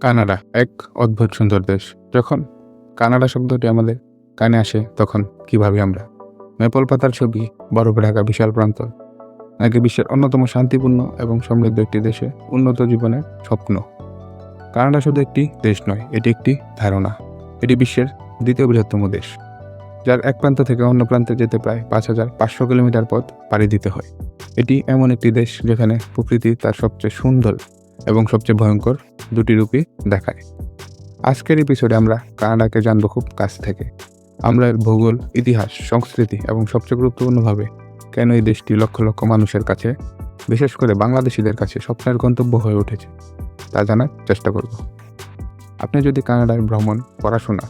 Canada এক অদ্ভুত সুন্দর দেশ। যখন কানাডা শব্দটি আমাদের কানে আসে, তখন কি ভাবি আমরা? মেপল পাতার ছবি, বরফে ঢাকা বিশাল প্রান্ত, নাকি বিশ্বের অন্যতম শান্তিপূর্ণ এবং সমৃদ্ধ একটি দেশে উন্নত জীবনের স্বপ্ন? কানাডা শুধু একটি দেশ নয়, এটি একটি ধারণা। এটি বিশ্বের দ্বিতীয় বৃহত্তম দেশ, যার এক প্রান্ত থেকে অন্য প্রান্তে যেতে প্রায় পাঁচ হাজার পাঁচশো কিলোমিটার পথ পাড়ি দিতে হয়। এটি এমন একটি দেশ যেখানে প্রকৃতি তার সবচেয়ে সুন্দর এবং সবচেয়ে ভয়ঙ্কর দুটি রূপই দেখায়। আজকের এপিসোডে আমরা কানাডাকে জানব খুব কাছ থেকে। আমরা ভূগোল, ইতিহাস, সংস্কৃতি এবং সবচেয়ে গুরুত্বপূর্ণভাবে কেন এই দেশটি লক্ষ লক্ষ মানুষের কাছে, বিশেষ করে বাংলাদেশিদের কাছে স্বপ্নের গন্তব্য হয়ে উঠেছে, তা জানার চেষ্টা করব। আপনি যদি কানাডায় ভ্রমণ, পড়াশোনা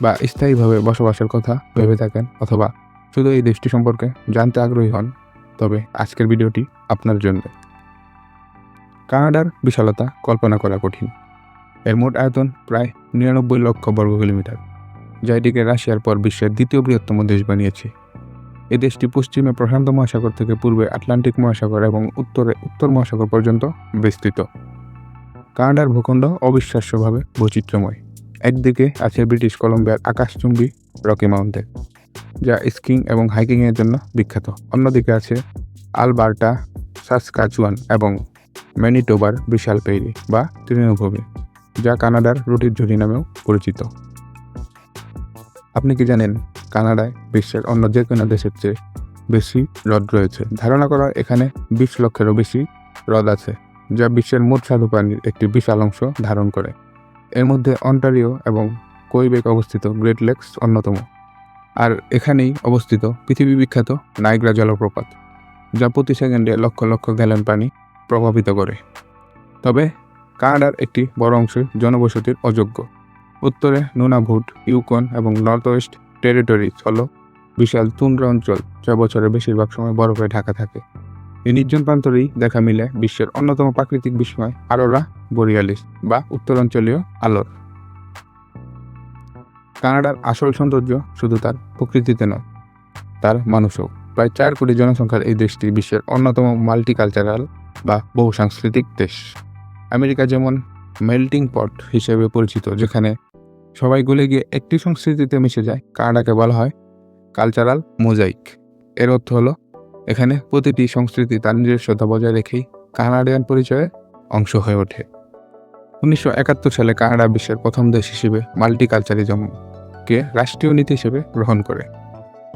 বা স্থায়ীভাবে বসবাসের কথা ভেবে থাকেন অথবা শুধু এই দেশটি সম্পর্কে জানতে আগ্রহী হন, তবে আজকের ভিডিওটি আপনার জন্য। কানাডার বিশালতা কল্পনা করা কঠিন। এর মোট আয়তন প্রায় নিরানব্বই লক্ষ বর্গ কিলোমিটার, যা এটিকে রাশিয়ার পর বিশ্বের দ্বিতীয় বৃহত্তম দেশ বানিয়েছে। এই দেশটি পশ্চিমে প্রশান্ত মহাসাগর থেকে পূর্বে আটলান্টিক মহাসাগর এবং উত্তরে উত্তর মহাসাগর পর্যন্ত বিস্তৃত। কানাডার ভূখণ্ড অবিশ্বাস্যভাবে বৈচিত্র্যময়। একদিকে আছে ব্রিটিশ কলম্বিয়ার আকাশচুম্বী রকি মাউন্টেন, যা স্কিং এবং হাইকিংয়ের জন্য বিখ্যাত। অন্যদিকে আছে আলবার্টা, সাসকাচুয়ান এবং ম্যানিটোবার, বিশাল পেরি বা তৃণভূমি, যা কানাডার রুটির ঝুড়ি নামেও পরিচিত। আপনি কি জানেন, কানাডায় বিশ্বের অন্য যে কোনো দেশের চেয়ে বেশি হ্রদ রয়েছে। ধারণা করা এখানে বিশ লক্ষেরও বেশি হ্রদ আছে, যা বিশ্বের মোট স্বাদু পানির একটি বিশাল অংশ ধারণ করে। এর মধ্যে অন্টারিও এবং কৈবেক অবস্থিত গ্রেট লেকস অন্যতম। আর এখানেই অবস্থিত পৃথিবী বিখ্যাত নাইগ্রা জলপ্রপাত, যা প্রতি সেকেন্ডে লক্ষ লক্ষ গ্যালন পানি প্রভাবিত করে। তবে কানাডার একটি বড় অংশ জনবসতির অযোগ্য। উত্তরে নুনাভুট, ইউকন এবং নর্থ ওয়েস্ট টেরিটরিজ হল বিশাল তুন্দ্র অঞ্চল, যা বছরের বেশিরভাগ সময় বরফে ঢাকা থাকে। এই নির্জন প্রান্তরেই দেখা মিলে বিশ্বের অন্যতম প্রাকৃতিক বিস্ময়, আরোরা, বোরিয়ালিস বা উত্তরাঞ্চলীয় আলোর। কানাডার আসল সৌন্দর্য শুধু তার প্রকৃতিতে নয়, তার মানুষও। প্রায় চার কোটি জনসংখ্যার এই দেশটি বিশ্বের অন্যতম মাল্টিকালচারাল বা বহু সাংস্কৃতিক দেশ। আমেরিকা যেমন মেল্টিং পট হিসেবে পরিচিত, যেখানে সবাই গলে গিয়ে একটি সংস্কৃতিতে মিশে যায়, কানাডাকে বলা হয় কালচারাল মোজাইক এর অর্থ হলো, এখানে প্রতিটি সংস্কৃতি তার নিজস্বতা বজায় রেখেই কানাডিয়ান পরিচয়ের অংশ হয়ে ওঠে। উনিশশো একাত্তর সালে কানাডা বিশ্বের প্রথম দেশ হিসেবে মাল্টিকালচারিজমকে রাষ্ট্রীয় নীতি হিসেবে গ্রহণ করে।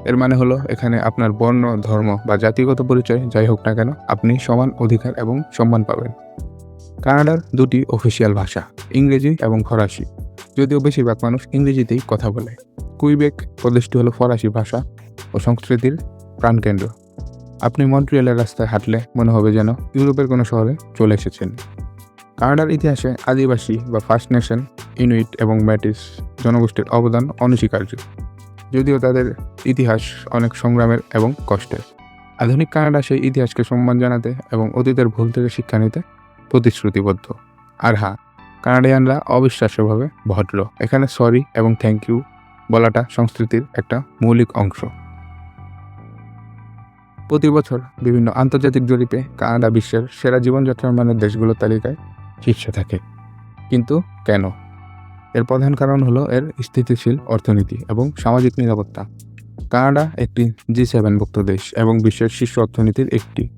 এর মানে হলো এখানে আপনার বর্ণ, ধর্ম বা জাতিগত পরিচয়, যাই হোক না কেন, আপনি সমান অধিকার এবং সম্মান পাবেন। কানাডার দুটি অফিসিয়াল ভাষা, ইংরেজি এবং ফরাসি। যদিও বেশিরভাগ মানুষ ইংরেজিতেই কথা বলে। কুইবেক প্রদেশটি হলো ফরাসি ভাষা ও সংস্কৃতির প্রাণকেন্দ্র। আপনি মন্ট্রিয়ালের রাস্তায় হাঁটলে মনে হবে যেন ইউরোপের কোনো শহরে চলে এসেছেন। কানাডার ইতিহাসে আদিবাসী বা ফার্স্ট নেশন, ইনুইট এবং ম্যাটিস জনগোষ্ঠীর অবদান অনস্বীকার্য। যদিও তাদের ইতিহাস অনেক সংগ্রামের এবং কষ্টের। আধুনিক কানাডা সেই ইতিহাসকে সম্মান জানাতে এবং অতীতের ভুল থেকে শিক্ষা নিতে প্রতিশ্রুতিবদ্ধ। আর হ্যাঁ কানাডিয়ানরা অবিশ্বাস্যভাবে ভদ্র। এখানে সরি এবং থ্যাংক ইউ বলাটা সংস্কৃতির একটা মৌলিক অংশ। প্রতি বছর বিভিন্ন আন্তর্জাতিক জরিপে কানাডা বিশ্বের সেরা জীবনযাত্রার মানের দেশগুলোর তালিকায় শীর্ষে থাকে। কিন্তু কেন? এর প্রধান কারণ হলো এর স্থিতিশীল অর্থনীতি এবং সামাজিক নিরাপত্তা। কানাডা একটি জি সেভেনভুক্ত দেশ এবং বিশ্বের শীর্ষ অর্থনীতির একটি।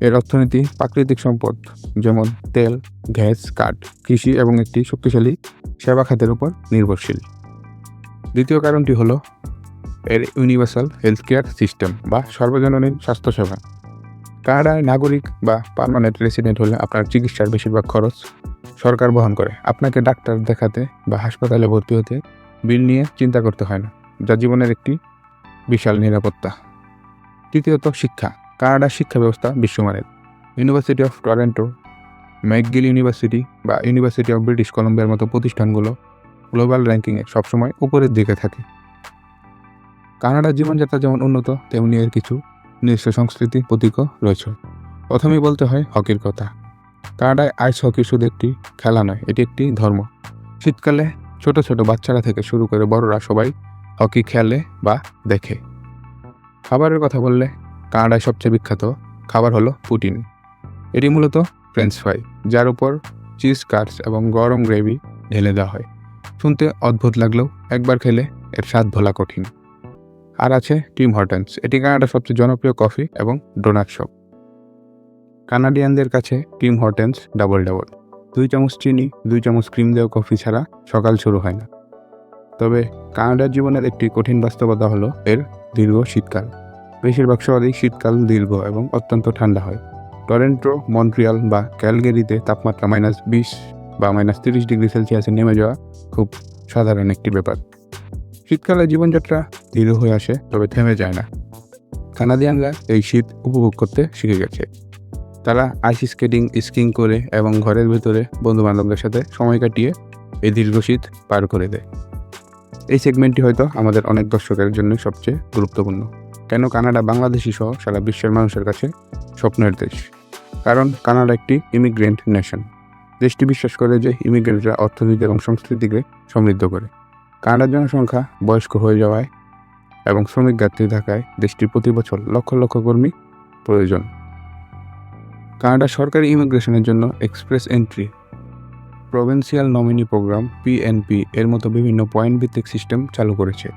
এর অর্থনীতি প্রাকৃতিক সম্পদ, যেমন তেল, গ্যাস, কাঠ, কৃষি এবং একটি শক্তিশালী সেবা খাতের উপর নির্ভরশীল। দ্বিতীয় কারণটি হলো এর ইউনিভার্সাল হেলথ কেয়ার সিস্টেম বা সর্বজনীন স্বাস্থ্যসেবা। কানাডার নাগরিক বা পার্মানেন্ট রেসিডেন্ট হলে আপনার চিকিৎসার বেশিরভাগ খরচ সরকার বহন করে। আপনাকে ডাক্তার দেখাতে বা হাসপাতালে ভর্তি হতে বিল নিয়ে চিন্তা করতে হয় না, যা জীবনের একটি বিশাল নিরাপত্তা। তৃতীয়ত, শিক্ষা। কানাডার শিক্ষা ব্যবস্থা বিশ্বমানের। University of Toronto McGill university বা ইউনিভার্সিটি অফ ব্রিটিশ কলম্বিয়ার মতো প্রতিষ্ঠানগুলো গ্লোবাল র্যাঙ্কিংয়ে সবসময় উপরের দিকে থাকে। কানাডার জীবনযাত্রা যেমন উন্নত, তেমনি এর কিছু নিজস্ব সংস্কৃতি প্রতীকও রয়েছে। প্রথমেই বলতে হয় হকির কথা। কানাডায় আইস হকি শুধু একটি খেলা নয়, এটি একটি ধর্ম। শীতকালে ছোট ছোট বাচ্চারা থেকে শুরু করে বড়রা সবাই হকি খেলে বা দেখে। খাবারের কথা বললে কানাডায় সবচেয়ে বিখ্যাত খাবার হলো পুটিন। এটি মূলত ফ্রেঞ্চ ফ্রাই, যার উপর চিজ কার্স এবং গরম গ্রেভি ঢেলে দেওয়া হয়। শুনতে অদ্ভুত লাগলেও একবার খেলে এর স্বাদ ভোলা কঠিন। আর আছে টিম হর্টেন্স এটি কানাডার সবচেয়ে জনপ্রিয় কফি এবং ডোনাট শপ। কানাডিয়ানদের কাছে টিম হর্টেন্স ডাবল ডাবল দুই চামচ চিনি, দুই চামচ ক্রিম দেওয়া কফি ছাড়া সকাল শুরু হয় না। তবে কানাডার জীবনের একটি কঠিন বাস্তবতা হলো এর দীর্ঘ শীতকাল। বেশিরভাগ শহরেই শীতকাল দীর্ঘ এবং অত্যন্ত ঠান্ডা হয়। টরেন্টো, মন্ট্রিয়াল বা ক্যালগেরিতে তাপমাত্রা মাইনাস বিশ বা মাইনাস তিরিশ ডিগ্রি সেলসিয়াসে নেমে যাওয়া খুব সাধারণ একটি ব্যাপার। শীতকালে জীবনযাত্রা ধীর হয়ে আসে, তবে থেমে যায় না। কানাডিয়ানরা এই শীত উপভোগ করতে শিখে গেছে। তারা আইস স্কেটিং, স্কিং করে এবং ঘরের ভেতরে বন্ধু বান্ধবদের সাথে সময় কাটিয়ে এই দীর্ঘ শীত পার করে দেয়। এই সেগমেন্টটি হয়তো আমাদের অনেক দর্শকের জন্য সবচেয়ে গুরুত্বপূর্ণ। কেন কানাডা বাংলাদেশি সহ সারা বিশ্বের মানুষের কাছে স্বপ্নের দেশ? কারণ কানাডা একটি ইমিগ্রেন্ট নেশন দেশটি বিশ্বাস করে যে ইমিগ্রেন্টরা অর্থনীতি এবং সংস্কৃতিকে সমৃদ্ধ করে। কানাডার জনসংখ্যা বয়স্ক হয়ে যাওয়ায় এবং শ্রমিক ঘাটতি থাকায় দেশটির প্রতি বছর লক্ষ লক্ষ কর্মী প্রয়োজন। কানাডা সরকারি ইমিগ্রেশনের জন্য express entry, provincial nominee program PNP এর মতো বিভিন্ন পয়েন্ট ভিত্তিক সিস্টেম চালু করেছে।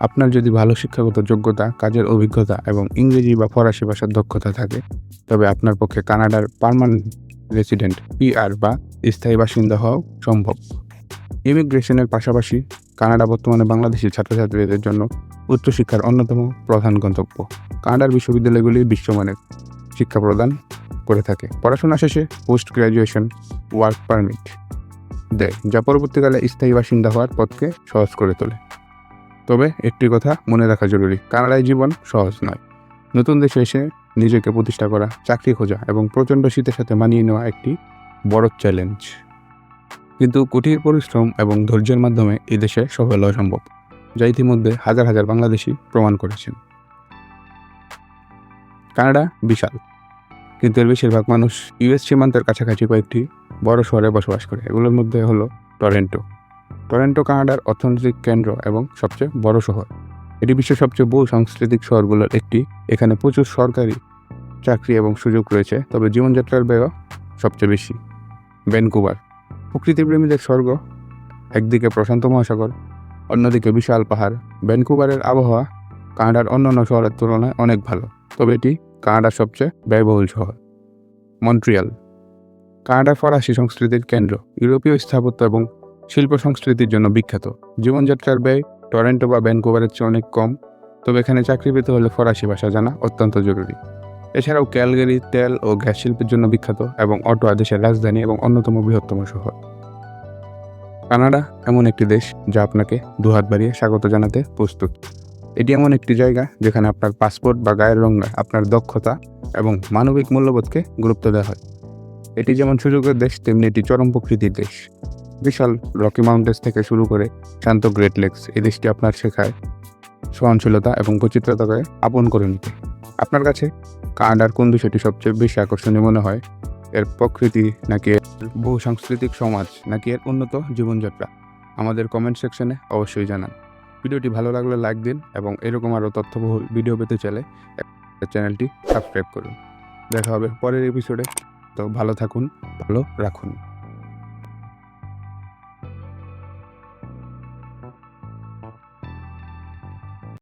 আপনার যদি ভালো শিক্ষাগত যোগ্যতা, কাজের অভিজ্ঞতা এবং ইংরেজি বা ফরাসি ভাষার দক্ষতা থাকে, তবে আপনার পক্ষে কানাডার পার্মানেন্ট রেসিডেন্ট পিআর বা স্থায়ী বাসিন্দা হওয়াও সম্ভব। ইমিগ্রেশনের পাশাপাশি কানাডা বর্তমানে বাংলাদেশি ছাত্রছাত্রীদের জন্য উচ্চশিক্ষার অন্যতম প্রধান গন্তব্য। কানাডার বিশ্ববিদ্যালয়গুলি বিশ্বমানের শিক্ষা প্রদান করে থাকে। পড়াশোনা শেষে পোস্ট গ্র্যাজুয়েশন ওয়ার্ক পারমিট দেয়, যা পরবর্তীকালে স্থায়ী বাসিন্দা হওয়ার পথকে সহজ করে তোলে। তবে একটি কথা মনে রাখা জরুরি, কানাডায় জীবন সহজ নয়। নতুন দেশে এসে নিজেকে প্রতিষ্ঠা করা, চাকরি খোঁজা এবং প্রচণ্ড শীতের সাথে মানিয়ে নেওয়া একটি বড় চ্যালেঞ্জ কিন্তু কঠিন পরিশ্রম এবং ধৈর্যের মাধ্যমে এই দেশে সফল হওয়া সম্ভব, যা ইতিমধ্যে হাজার হাজার বাংলাদেশি প্রমাণ করেছেন। কানাডা বিশাল, কিন্তু এর বেশিরভাগ মানুষ ইউএস সীমান্তের কাছাকাছি কয়েকটি বড় শহরে বসবাস করে। এগুলোর মধ্যে হলো টরেন্টো। টরেন্টো কানাডার অর্থনৈতিক কেন্দ্র এবং সবচেয়ে বড় শহর। এটি বিশ্বের সবচেয়ে বহু সাংস্কৃতিক শহরগুলোর একটি। এখানে প্রচুর সরকারি চাকরি এবং সুযোগ রয়েছে, তবে জীবনযাত্রার ব্যয় সবচেয়ে বেশি। ভ্যানকুভার প্রকৃতিপ্রেমীদের স্বর্গ, একদিকে প্রশান্ত মহাসাগর, অন্যদিকে বিশাল পাহাড়। ভ্যানকুভারের আবহাওয়া কানাডার অন্যান্য শহরের তুলনায় অনেক ভালো, তবে এটি কানাডার সবচেয়ে ব্যয়বহুল শহর। মন্ট্রিয়াল কানাডার ফরাসি সংস্কৃতির কেন্দ্র, ইউরোপীয় স্থাপত্য এবং শিল্প সংস্কৃতির জন্য বিখ্যাত। জীবনযাত্রার ব্যয় টরেন্টো বা ভ্যানকুভারের চেয়ে অনেক কম, তবে এখানে চাকরি পেতে হলে ফরাসি ভাষা জানা অত্যন্ত জরুরি। এছাড়াও ক্যালগেরি, তেল ও গ্যাস শিল্পের জন্য বিখ্যাত এবং অটোয়া দেশের রাজধানী এবং অন্যতম বৃহত্তম শহর। কানাডা এমন একটি দেশ যা আপনাকে দুহাত বাড়িয়ে স্বাগত জানাতে প্রস্তুত। এটি এমন একটি জায়গা যেখানে আপনার পাসপোর্ট বা গায়ের রং নয় আপনার দক্ষতা এবং মানবিক মূল্যবোধকে গুরুত্ব দেওয়া হয়। এটি যেমন সুযোগের দেশ, তেমনি এটি চরম প্রকৃতির দেশ। বিশাল রকি মাউন্টেন্স থেকে শুরু করে শান্ত গ্রেট লেকস এই দেশটি আপনার শেখায় সহনশীলতা এবং বৈচিত্র্যতাকে আপন করে নিতে। আপনার কাছে? কানাডার কোন বিষয়টি সবচেয়ে বেশি আকর্ষণীয় মনে হয়? এর প্রকৃতি নাকি এর বহু সাংস্কৃতিক সমাজ নাকি এর উন্নত জীবনযাত্রা? আমাদের কমেন্ট সেকশনে অবশ্যই জানান। ভিডিওটি ভালো লাগলে লাইক দিন এবং এরকম আরও তথ্যবহুল ভিডিও পেতে চাইলে চ্যানেলটি সাবস্ক্রাইব করুন। দেখা হবে পরের এপিসোডে তো ভালো থাকুন, ভালো রাখুন।